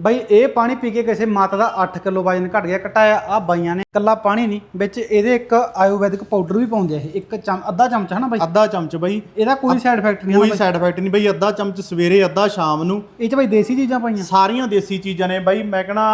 ਬਾਈ ਇਹ ਪਾਣੀ ਪੀ ਕੇ ਕਿਸੇ ਮਾਤਾ ਦਾ 8 ਕਿਲੋ ਵਜਨ ਘਟ ਗਿਆ ਘਟਾਇਆ। ਆ ਬਾਈਆਂ ਨੇ ਕੱਲਾ ਪਾਣੀ ਨਹੀਂ ਵਿੱਚ ਇਹਦੇ ਇੱਕ ਆਯੁਰਵੈਦਿਕ ਪਾਊਡਰ ਵੀ ਪਾਉਂਦੇ ਆ ਇਹ। ਇੱਕ ਚਮ ਅੱਧਾ ਚਮਚ ਹਨਾ ਬਾਈ? ਅੱਧਾ ਚਮਚ ਬਾਈ। ਇਹਦਾ ਕੋਈ ਸਾਈਡ ਇਫੈਕਟ ਨਹੀਂ ਕੋਈ ਸਾਈਡ ਇਫੈਕਟ ਨਹੀਂ ਬਾਈ ਅੱਧਾ ਚਮਚ ਸਵੇਰੇ ਅੱਧਾ ਸ਼ਾਮ ਨੂੰ। ਇਹ ਚ ਬਾਈ ਦੇਸੀ ਚੀਜ਼ਾਂ ਪਾਈਆਂ? ਸਾਰੀਆਂ ਦੇਸੀ ਚੀਜ਼ਾਂ ਨੇ ਬਾਈ। ਮੈਂ ਕਹਣਾ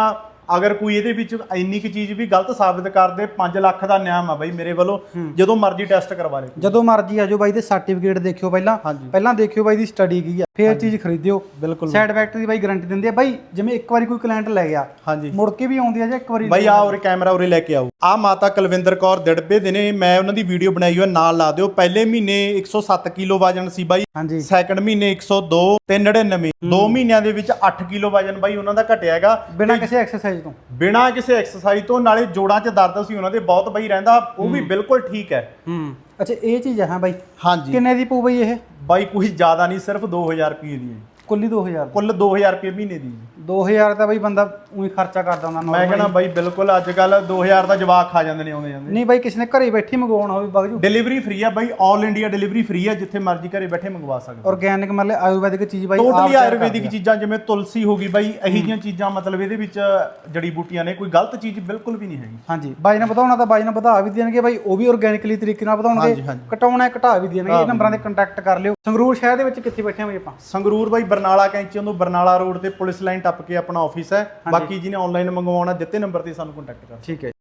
ਅਗਰ ਕੋਈ ਇਹਦੇ ਵਿੱਚ ਇੰਨੀ ਕੁ ਚੀਜ਼ ਵੀ ਗਲਤ ਸਾਬਤ ਕਰਦੇ 5 ਲੱਖ ਦਾ ਨਿਆਮ ਆ ਬਾਈ ਮੇਰੇ ਵੱਲੋਂ ਜਦੋਂ ਮਰਜ਼ੀ ਟੈਸਟ ਕਰਵਾ ਲੈ। ਜਦੋਂ ਮਰਜ਼ੀ ਆਜੋ ਬਾਈ ਦੇ ਸਰਟੀਫਿਕੇਟ ਦੇਖਿਓ ਪਹਿਲਾਂ। ਪਹਿਲਾਂ ਦੇਖਿਓ ਬਾਈ ਦੀ ਸਟੱਡੀ ਕੀ ਆ। ਫੇਰ ਚੀਜ਼ ਖਰੀਦਿਓ। ਬਿਲਕੁਲ। ਸਾਈਡ ਇਫੈਕਟ ਦੀ ਬਾਈ ਗਾਰੰਟੀ ਦਿੰਦੇ ਆ। ਬਾਈ ਜਿਵੇਂ ਇੱਕ ਵਾਰੀ ਕੋਈ ਕਲਾਇੰਟ ਲੈ ਗਿਆ ਹਾਂਜੀ। ਮੁੜ ਕੇ ਵੀ ਆਉਂਦੀ ਆ ਜਾਂ ਇੱਕ ਵਾਰੀ ਬਾਈ ਆ ਉਰੇ ਕੈਮਰਾ ਉਰੇ ਲੈ ਕੇ ਆਓ। ਆ ਮਾਤਾ ਕੁਲਵਿੰਦਰ ਕੌਰ ਦਿੜਬੇ ਦੇ ਨੇ। ਮੈਂ ਉਹਨਾਂ ਦੀ ਵੀਡੀਓ ਬਣਾਈ ਹੋਈ ਨਾਲ ਲਾ ਦਿਓ। ਪਹਿਲੇ ਮਹੀਨੇ 107 ਕਿਲੋ ਵਜਨ ਸੀ ਬਾਈ। ਹਾਂਜੀ। ਸੈਕੰਡ ਮਹੀਨੇ 102 ਤੇ 99 ਦੋ ਮਹੀਨਿਆਂ ਦੇ ਵਿੱਚ 8 ਕਿਲੋ ਵਜਨ ਬਾਈ ਉਹਨਾਂ ਦਾ ਘਟਿਆ ਹੈਗਾ। ਬਿਨਾਂ ਕਿਸੇ ਐਕਸਰਸਾਈਜ਼ ਤੋਂ? ਬਿਨਾਂ ਕਿਸੇ ਐਕਸਰਸਾਈਜ਼ ਤੋਂ ਨਾਲੇ ਜੋੜਾਂ 'ਚ ਦਰਦ ਸੀ ਉਹਨਾਂ ਦੇ ਬਹੁਤ ਬਾਈ ਰਹਿੰਦਾ। ਉਹ ਵੀ ਬਿਲਕੁਲ ਠੀਕ ਹੈ। ਹੂੰ। ਅੱਛਾ ਇਹ ਚੀਜ਼ ਹੈ ਹਾਂ ਬਾਈ। ਹਾਂਜੀ। ਕਿੰਨੇ ਦੀ ਪਊ ਬਾਈ ਇਹ? ਬਾਈ ਕੋਈ ਜ਼ਿਆਦਾ ਨਹੀਂ ਸਿਰਫ 2000 ਰੁਪਏ ਦੀ ਹੈ। ਕੁੱਲੀ 2000 ਕੁੱਲ 2000 ਰੁਪਏ ਮਹੀਨੇ ਦੀ 2000 ਤਾਂ ਬਾਈ ਬੰਦਾ ਉਹੀ ਖਰਚਾ ਕਰਦਾ ਹੁੰਦਾ ਮੈਂ ਕਹਿੰਦਾ ਬਾਈ ਬਿਲਕੁਲ ਅੱਜ ਕੱਲ 2000 ਦਾ ਜਵਾਕ ਖਾ ਜਾਂਦੇ ਨੇ ਆਉਂਦੇ ਜਾਂਦੇ ਨਹੀਂ ਬਾਈ ਕਿਸੇ ਨੇ ਘਰੇ ਬੈਠੀ ਮੰਗਵਾਉਣਾ ਹੋਵੇ ਬਗਜੂ। ਡਿਲੀਵਰੀ ਫ੍ਰੀ ਆ ਬਾਈ 올 ਇੰਡੀਆ ਡਿਲੀਵਰੀ ਫ੍ਰੀ ਆ ਜਿੱਥੇ ਮਰਜ਼ੀ ਘਰੇ ਬੈਠੇ ਮੰਗਵਾ ਸਕਦੇ ਆਰਗੈਨਿਕ ਮਤਲਬ ਆਯੁਰਵੈਦਿਕ ਚੀਜ਼ ਬਾਈ ਟੋਟਲੀ ਤਿਆਰ ਆਯੁਰਵੈਦਿਕ ਕਰਦੇ ਆ। ਚੀਜ਼ਾਂ ਜਿਵੇਂ ਤੁਲਸੀ ਹੋ ਗਈ ਬਾਈ ਇਹੀ ਜਿਹੀਆਂ ਚੀਜ਼ਾਂ ਮਤਲਬ ਇਹਦੇ ਵਿੱਚ ਜੜੀ ਬੂਟੀਆਂ ਨੇ ਕੋਈ ਗਲਤ ਚੀਜ਼ ਬਿਲਕੁਲ ਵੀ ਨਹੀਂ ਹੈਗੀ। ਹਾਂਜੀ ਬਾਈ ਨੇ ਵਧਾਉਣਾ ਤਾਂ ਬਾਈ ਨੇ ਵਧਾ ਵੀ ਦੇਣਗੇ ਬਾਈ ਉਹ ਵੀ ਆਰਗੈਨਿਕਲੀ ਤਰੀਕੇ ਨਾਲ ਵਧਾਉਣਗੇ। ਹਾਂਜੀ, ਹਾਂਜੀ। ਘਟਾਉਣਾ ਹੈ, ਘਟਾ ਵੀ ਦੇਣਗੇ ਇਹ ਨੰਬਰਾਂ ਤੇ ਕੰਟੈਕਟ ਕਰ ਲਿਓ। ਸੰਗਰੂਰ ਸ਼ਹਿਰ ਦੇ ਵਿੱਚ ਕਿੱਥੇ ਬੈਠੇ ਹਾਂ ਬਾਈ ਆਪਾਂ? ਸੰਗਰੂਰ ਬਾਈ ਬਰਨਾਲਾ ਕੈਂਚੀਆਂ ਤੋਂ ਬਰਨਾਲਾ ਰੋਡ ਤੇ ਪੁਲਿਸ ਲਾਈਨ ਟੱਪ ਕੇ ਆਪਣਾ ਆਫਿਸ ਹੈ। ਬਾਕੀ ਜਿਹਨੇ ਆਨਲਾਈਨ ਮੰਗਵਾਉਣਾ ਦਿੱਤੇ ਨੰਬਰ ਤੇ ਸਾਨੂੰ ਕੰਟੈਕਟ ਕਰ ਠੀਕ ਹੈ